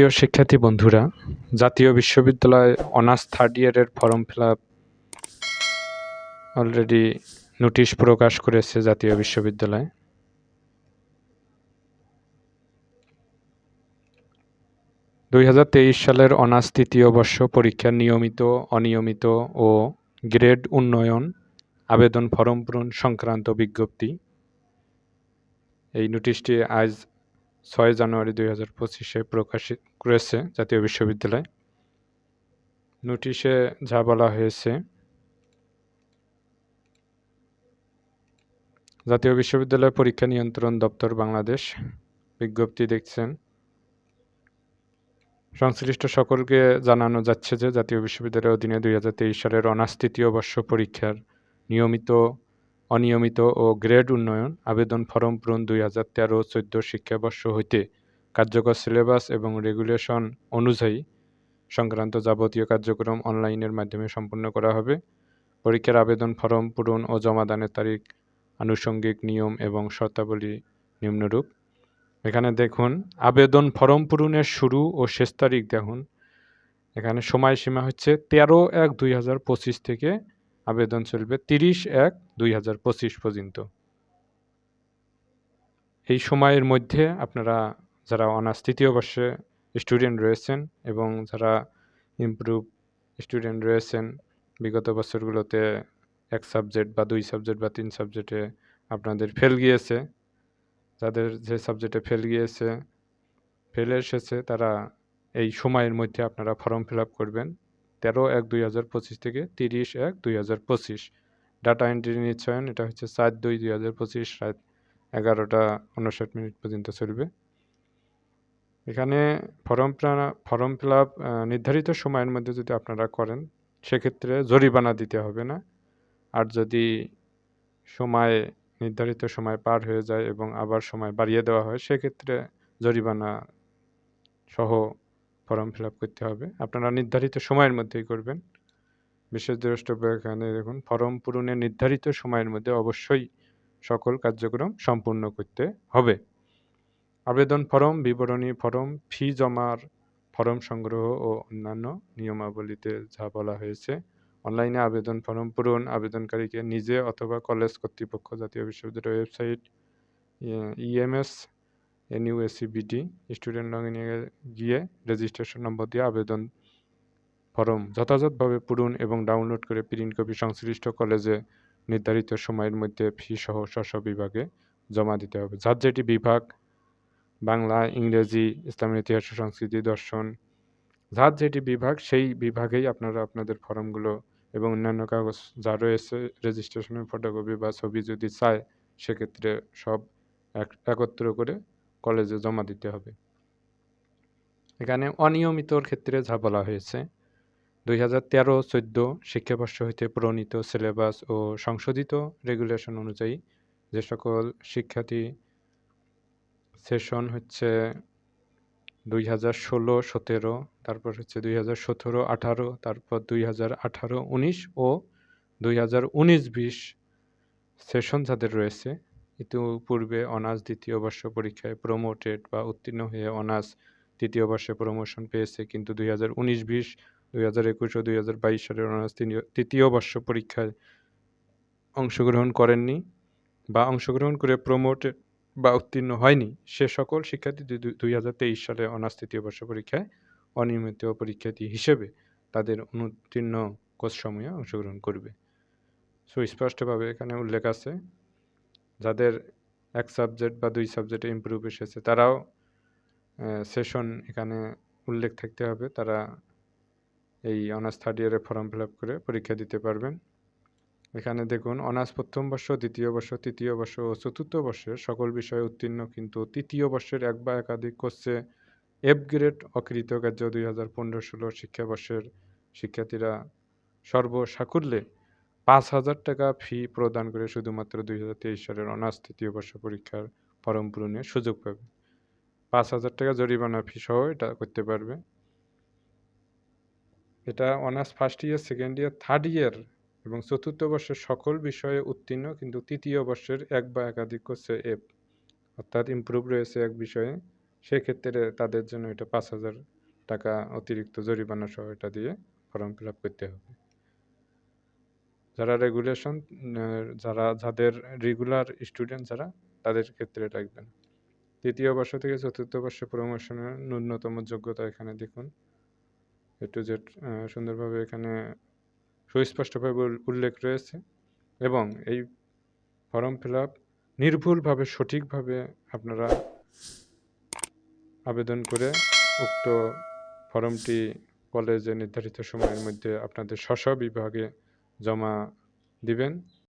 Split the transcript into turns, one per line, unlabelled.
প্রিয় শিক্ষার্থী বন্ধুরা, জাতীয় বিশ্ববিদ্যালয় অনার্স থার্ড ইয়ারের ফর্ম ফিল অলরেডি নোটিশ প্রকাশ করেছে জাতীয় বিশ্ববিদ্যালয়। দুই হাজার তেইশ সালের অনার্স তৃতীয় বর্ষ পরীক্ষার নিয়মিত, অনিয়মিত ও গ্রেড উন্নয়ন আবেদন ফরম পূরণ সংক্রান্ত বিজ্ঞপ্তি। এই নোটিশটি আজ ছয় জানুয়ারি দুই হাজার পঁচিশে প্রকাশিত করেছে জাতীয় বিশ্ববিদ্যালয়। নোটিশে যা বলা হয়েছে, জাতীয় বিশ্ববিদ্যালয় পরীক্ষা নিয়ন্ত্রণ দপ্তর বাংলাদেশ বিজ্ঞপ্তি দেখছেন। সংশ্লিষ্ট সকলকে জানানো যাচ্ছে যে জাতীয় বিশ্ববিদ্যালয়ের অধীনে দুই হাজার তেইশ সালের অনার্স তৃতীয় বর্ষ পরীক্ষার নিয়মিত, অনিয়মিত ও গ্রেড উন্নয়ন আবেদন ফরম পূরণ দুই হাজার তেরো চোদ্দ শিক্ষাবর্ষ হইতে কার্যকর সিলেবাস এবং রেগুলেশন অনুযায়ী সংক্রান্ত যাবতীয় কার্যক্রম অনলাইনের মাধ্যমে সম্পন্ন করা হবে। পরীক্ষার আবেদন ফরম পূরণ ও জমাদানের তারিখ, আনুষঙ্গিক নিয়ম এবং শর্তাবলী নিম্নরূপ। এখানে দেখুন, আবেদন ফরম পূরণের শুরু ও শেষ তারিখ দেখুন। এখানে সময়সীমা হচ্ছে তেরো এক দুই হাজার পঁচিশ থেকে আবেদন চলবে তিরিশ এক দুই হাজার পঁচিশ পর্যন্ত। এই সময়ের মধ্যে আপনারা যারা অনার্স তৃতীয় বর্ষে স্টুডেন্ট রয়েছেন এবং যারা ইমপ্রুভ স্টুডেন্ট রয়েছেন, বিগত বছরগুলোতে এক সাবজেক্ট বা দুই সাবজেক্ট বা তিন সাবজেক্টে আপনাদের ফেল গিয়েছে। যাদের যে সাবজেক্টে ফেল গিয়েছে ফেলে এসেছে, তারা এই সময়ের মধ্যে আপনারা ফর্ম ফিল আপ করবেন। তেরো এক দুই হাজার পঁচিশ থেকে তিরিশ এক দুই হাজার পঁচিশ। ডাটা এন্ট্রি নিশ্চয়ন এটা হচ্ছে সাত দুই দুই হাজার পঁচিশ, রাত এগারোটা উনষাট মিনিট পর্যন্ত চলবে। এখানে ফর্ম ফর্ম ফিল নির্ধারিত সময়ের মধ্যে যদি আপনারা করেন, সেক্ষেত্রে জরিমানা দিতে হবে না। আর যদি সময়, নির্ধারিত সময় পার হয়ে যায় এবং আবার সময় বাড়িয়ে দেওয়া হয়, সেক্ষেত্রে জরিমানা সহ ফর্ম ফিল করতে হবে। আপনারা নির্ধারিত সময়ের মধ্যেই করবেন। বিশেষ দ্রষ্টব্য এখানে দেখুন, ফর্ম পূরণের নির্ধারিত সময়ের মধ্যে অবশ্যই সকল কার্যক্রম সম্পূর্ণ করতে হবে। আবেদন ফরম, বিবরণী ফরম, ফি জমার ফরম সংগ্রহ ও অন্যান্য নিয়মাবলীতে যা বলা হয়েছে। অনলাইনে আবেদন ফর্ম পূরণ, আবেদনকারীকে নিজে অথবা কলেজ কর্তৃপক্ষ জাতীয় বিশ্ববিদ্যালয়ের website EMS NUACBT student log গিয়ে রেজিস্ট্রেশন নম্বর দিয়ে আবেদন ফর্ম যথাযথভাবে পূরণ এবং ডাউনলোড করে প্রিন্ট কপি সংশ্লিষ্ট কলেজে নির্ধারিত সময়ের মধ্যে ফি সহ স্ব বিভাগে জমা দিতে হবে। যার যেটি বিভাগ বাংলা, ইংরেজি, ইসলামের ইতিহাস, সংস্কৃতি, দর্শন, যার যেটি বিভাগ, সেই বিভাগেই আপনারা আপনাদের ফর্মগুলো এবং অন্যান্য কাগজ যা রয়েছে রেজিস্ট্রেশনের ফটোকপি বা ছবি যদি চায়, সেক্ষেত্রে সব একত্র করে কলেজে জমা দিতে হবে। এখানে অনিয়মিতর ক্ষেত্রে যা বলা হয়েছে, দুই হাজার তেরো, চোদ্দ শিক্ষাবর্ষ হইতে প্রণীত সিলেবাস ও সংশোধিত রেগুলেশন অনুযায়ী যে সকল শিক্ষার্থী সেশন হচ্ছে দুই হাজার ষোলো, সতেরো, তারপর হচ্ছে দুই হাজার সতেরো, আঠারো, তারপর দুই হাজার আঠারো, উনিশ ও দুই হাজার উনিশ বিশ সেশন যাদের রয়েছে। ইতিপূর্বে অনার্স দ্বিতীয় বর্ষ পরীক্ষায় প্রমোটেড বা উত্তীর্ণ হয়ে অনার্স তৃতীয় বর্ষে প্রমোশন পেয়েছে, কিন্তু দুই হাজার উনিশ বিশ, দুই হাজার একুশ ও দুই হাজার বাইশ সালের অনার্স তৃতীয় বর্ষ পরীক্ষায় অংশগ্রহণ করেননি বা অংশগ্রহণ করে প্রমোটেড বা উত্তীর্ণ হয়নি, সে সকল শিক্ষার্থী দুই হাজার তেইশ সালে অনার্স তৃতীয় বর্ষ পরীক্ষায় অনিয়মিত পরীক্ষার্থী হিসেবে তাদের অনুত্তীর্ণ কোর্সসমূহে অংশগ্রহণ করবে। সুস্পষ্টভাবে এখানে উল্লেখ আছে, যাদের এক সাবজেক্ট বা দুই সাবজেক্টে ইম্প্রুভ এসেছে, তারাও সেশন এখানে উল্লেখ থাকতে হবে, তারা এই অনার্স থার্ড ইয়ারে ফর্ম ফিল আপ করে পরীক্ষা দিতে পারবেন। এখানে দেখুন, অনার্স প্রথম বর্ষ, দ্বিতীয় বর্ষ, তৃতীয় বর্ষ ও চতুর্থ বর্ষের সকল বিষয়ে উত্তীর্ণ কিন্তু তৃতীয় বর্ষের এক বা একাধিক কোর্সে এফ গ্রেড অকৃতকার্য দুই হাজার পনেরো ষোলো শিক্ষাবর্ষের শিক্ষার্থীরা সর্বসাকুল্যে পাঁচ হাজার টাকা ফি প্রদান করে শুধুমাত্র দুই হাজার তেইশ সালের অনার্স তৃতীয় বর্ষ পরীক্ষার ফর্ম পূরণের সুযোগ পাবে। পাঁচ হাজার টাকা জরিমানা ফি সহ এটা করতে পারবে। এটা honours first year second year third year এবং চতুর্থ বর্ষের সকল বিষয়ে উত্তীর্ণ, কিন্তু তৃতীয় বর্ষের এক বা একাধিক কোর্সে এফ অর্থাৎ ইমপ্রুভ রয়েছে এক বিষয়ে, সেক্ষেত্রে তাদের জন্য এটা পাঁচ হাজার টাকা অতিরিক্ত জরিমানা সহ এটা দিয়ে ফর্ম ফিল আপ করতে হবে। যারা রেগুলেশন যারা, যাদের রেগুলার স্টুডেন্ট যারা, তাদের ক্ষেত্রে লাগবে না তৃতীয় বর্ষ থেকে চতুর্থ বর্ষে প্রমোশনের ন্যূনতম যোগ্যতা এখানে দেখুন। এ টু জেড সুন্দরভাবে এখানে সুস্পষ্টভাবে উল্লেখ রয়েছে এবং এই ফর্ম ফিল আপ নির্ভুলভাবে, সঠিকভাবে আপনারা আবেদন করে উক্ত ফর্মটি কলেজে নির্ধারিত সময়ের মধ্যে আপনাদের স্ব বিভাগে জমা দিবেন।